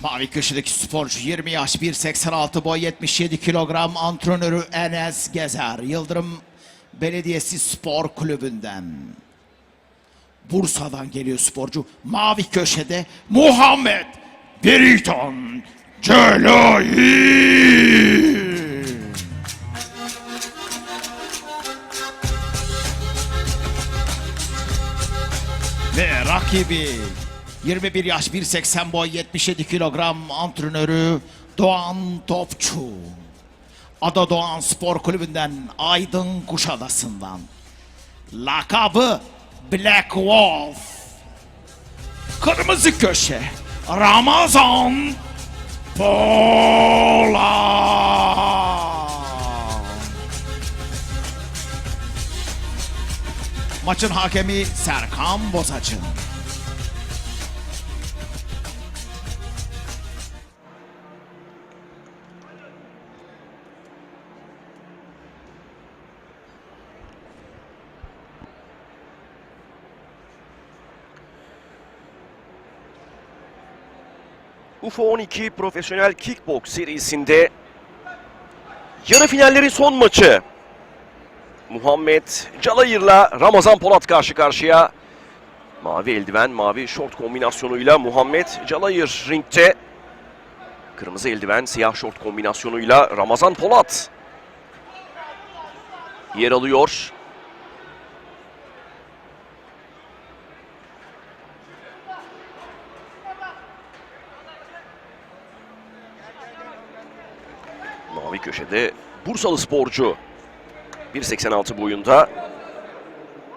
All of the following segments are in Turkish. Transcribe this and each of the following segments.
Mavi köşedeki sporcu 20 yaş 1.86 boy 77 kilogram antrenörü Enes Gezer. Yıldırım Belediyesi Spor Kulübü'nden. Bursa'dan geliyor sporcu. Mavi köşede Muhammed Beritan Celayi. Ve rakibi 21 yaş 1.80 boy 77 kilogram antrenörü Doğan Topçu. Ada Doğan Spor Kulübü'nden Aydın Kuşadası'ndan. Lakabı Black Wolf. Kırmızı köşe Ramazan Polat. Maçın hakemi Serkan Bozacı. UFO 12 Profesyonel Kickbox serisinde yarı finallerin son maçı. Muhammed Calayır'la Ramazan Polat karşı karşıya. Mavi eldiven, mavi şort kombinasyonuyla Muhammed Calayır ringte. Kırmızı eldiven, siyah şort kombinasyonuyla Ramazan Polat yer alıyor. Mavi köşede Bursalı sporcu 1.86 boyunda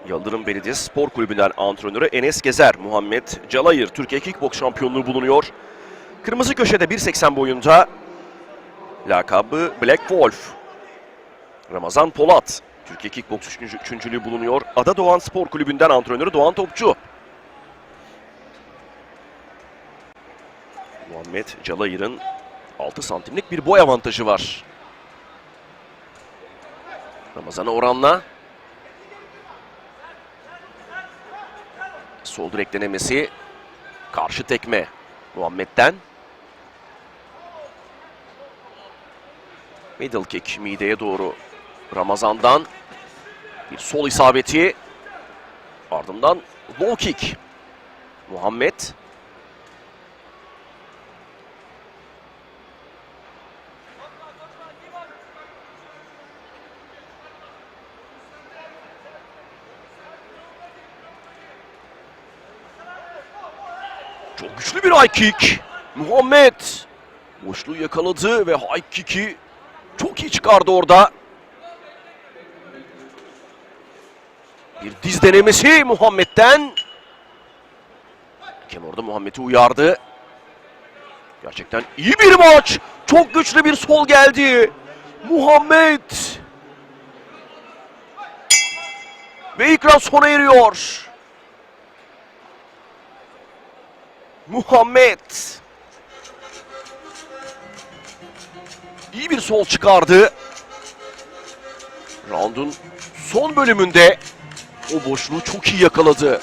Yıldırım Belediyesi Spor Kulübü'nden antrenörü Enes Gezer, Muhammed Calayır Türkiye Kickbox şampiyonluğu bulunuyor. Kırmızı köşede 1.80 boyunda lakabı Black Wolf. Ramazan Polat Türkiye Kickbox üçüncü- üçüncülüğü bulunuyor. Ada Doğan Spor Kulübü'nden antrenörü Doğan Topçu. Muhammed Calayır'ın 6 santimlik bir boy avantajı var. Ramazan'a oranla. Sol direk denemesi. Karşı tekme. Muhammed'den. Middle kick mideye doğru. Ramazan'dan. Bir sol isabeti. Ardından low kick. Muhammed. Çok güçlü bir high kick. Muhammed boşluğu yakaladı ve high kick'i çok iyi çıkardı orada. Bir diz denemesi Muhammed'den. Hakem orada Muhammed'i uyardı. Gerçekten iyi bir maç. Çok güçlü bir sol geldi. Muhammed. Ve ikram sona eriyor. Muhammed. İyi bir sol çıkardı. Round'un son bölümünde o boşluğu çok iyi yakaladı.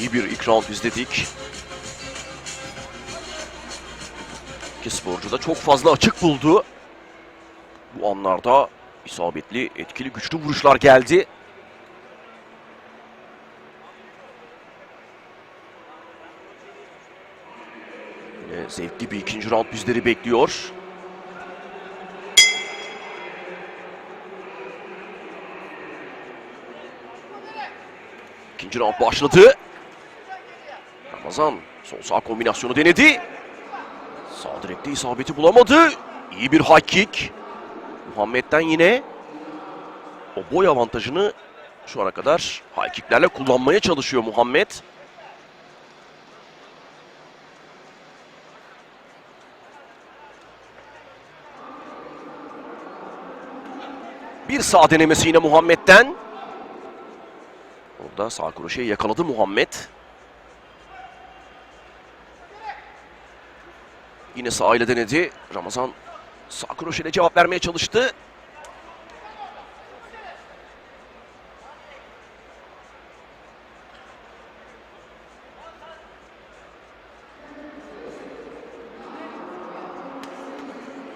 İyi bir ilk round izledik. İki sporcu da çok fazla açık buldu. Bu anlarda isabetli, etkili, güçlü vuruşlar geldi. Yine zevkli bir ikinci round bizleri bekliyor. İkinci round başladı. Ramazan sol sağ kombinasyonu denedi. Sağ direkte isabeti bulamadı. İyi bir hakik. Muhammed'den yine o boy avantajını şu ana kadar hakiklerle kullanmaya çalışıyor Muhammed. Bir sağ denemesi yine Muhammed'den. Orada sağ kroşeyi yakaladı Muhammed. Yine sağ ile denedi. Ramazan sağ kroşeyle cevap vermeye çalıştı.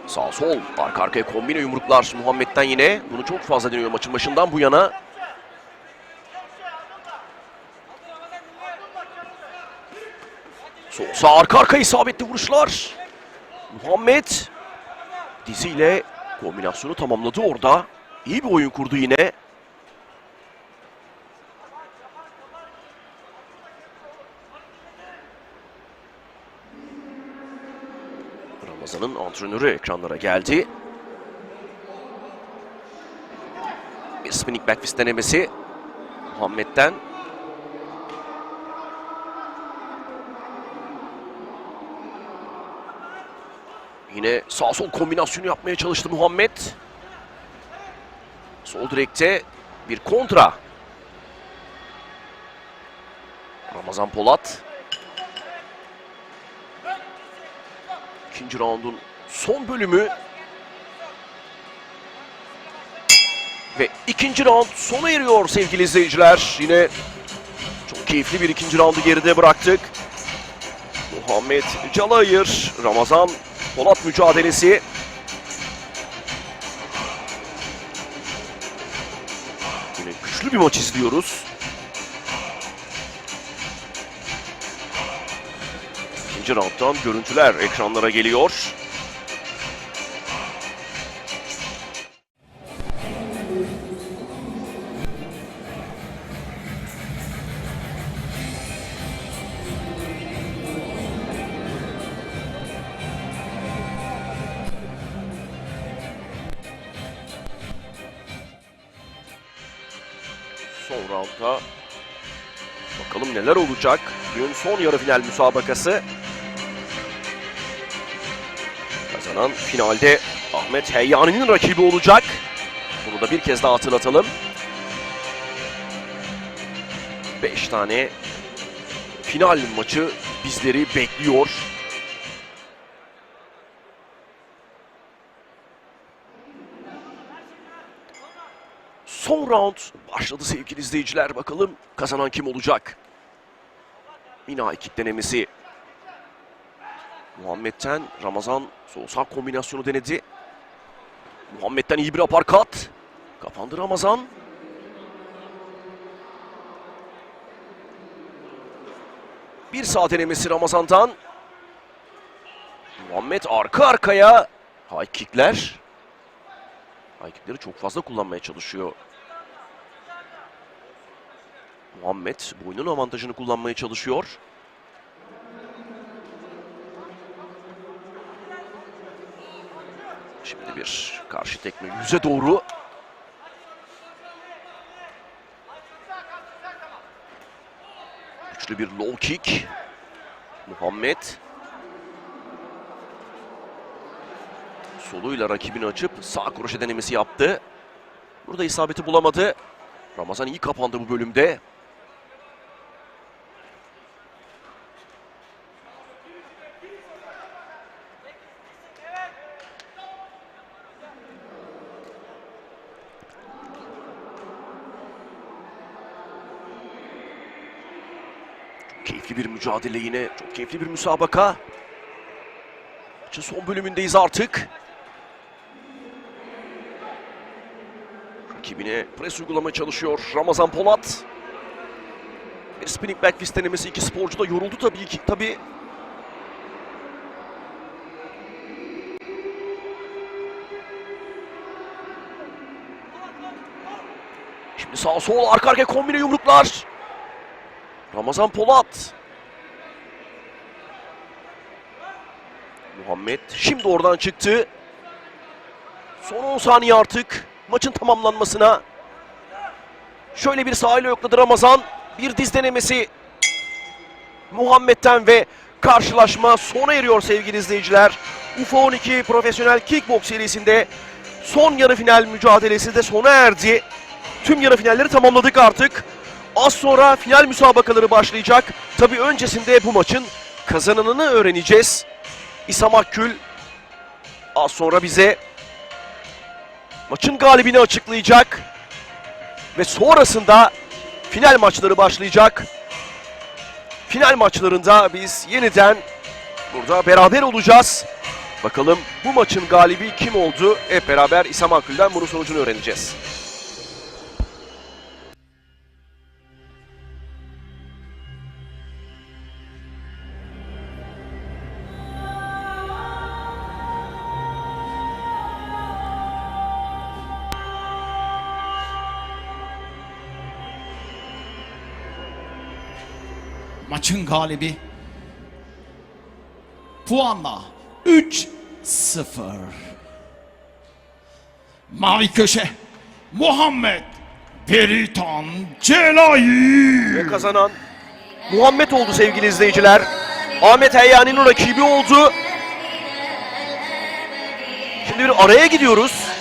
Sağ sol arka arkaya kombine yumruklar Muhammed'den yine. Bunu çok fazla deniyor maçın başından bu yana. Sol sağ arka arka isabetli vuruşlar. Muhammed diziyle kombinasyonu tamamladı orada. İyi bir oyun kurdu yine. Ramazan'ın antrenörü ekranlara geldi. Bir spinning back fist denemesi Muhammed'den. Yine sağ sol kombinasyonu yapmaya çalıştı Muhammed. Sol direkte bir kontra. Ramazan Polat. İkinci raundun son bölümü. Ve ikinci round sona eriyor sevgili izleyiciler. Yine çok keyifli bir ikinci roundu geride bıraktık. Muhammed Calayır, Ramazan Polat mücadelesi. Yine güçlü bir maç izliyoruz. İkinci rounddan görüntüler ekranlara geliyor. Son roundda bakalım neler olacak. Günün son yarı final müsabakası. Kazanan finalde Ahmet Heyyani'nin rakibi olacak. Bunu da bir kez daha hatırlatalım. 5 tane final maçı bizleri bekliyor. Son round başladı sevgili izleyiciler. Bakalım kazanan kim olacak? Mina iki denemesi. Muhammed'den Ramazan sol sağ kombinasyonu denedi. Muhammed'den iyi bir aparkat. Kapandı Ramazan. Bir sağ denemesi Ramazan'dan. Muhammed arka arkaya. High kickler. High kickleri çok fazla kullanmaya çalışıyor. Muhammed boynun avantajını kullanmaya çalışıyor. Şimdi bir karşı tekme yüze doğru. Güçlü bir low kick. Muhammed. Soluyla rakibini açıp sağ kroşe denemesi yaptı. Burada isabeti bulamadı. Ramazan iyi kapandı bu bölümde. Keyifli bir mücadele yine. Çok keyifli bir müsabaka. Maçın son bölümündeyiz artık. Rakibine pres uygulamaya çalışıyor Ramazan Polat. Bir spinning back fist denemesi iki sporcu da yoruldu tabii ki. Tabii Şimdi sağ sol arka arkaya kombine yumruklar. Ramazan Polat. Muhammed şimdi oradan çıktı. Son 10 saniye artık maçın tamamlanmasına. Şöyle bir sahile yokladı Ramazan. Bir diz denemesi Muhammed'den ve karşılaşma sona eriyor sevgili izleyiciler. UFO 12 Profesyonel Kickbox serisinde son yarı final mücadelesi de sona erdi. Tüm yarı finalleri tamamladık artık. Az sonra final müsabakaları başlayacak. Tabii öncesinde bu maçın kazananını öğreneceğiz. İsam Akgül az sonra bize maçın galibini açıklayacak. Ve sonrasında final maçları başlayacak. Final maçlarında biz yeniden burada beraber olacağız. Bakalım bu maçın galibi kim oldu? Hep beraber İsam Akgül'den bunun sonucunu öğreneceğiz. Maçın galibi puanla 3-0. Mavi köşe Muhammed Beritan Celayir. Ve kazanan Muhammed oldu sevgili izleyiciler. Ahmet Heyyani'nin rakibi oldu. Şimdi bir araya gidiyoruz.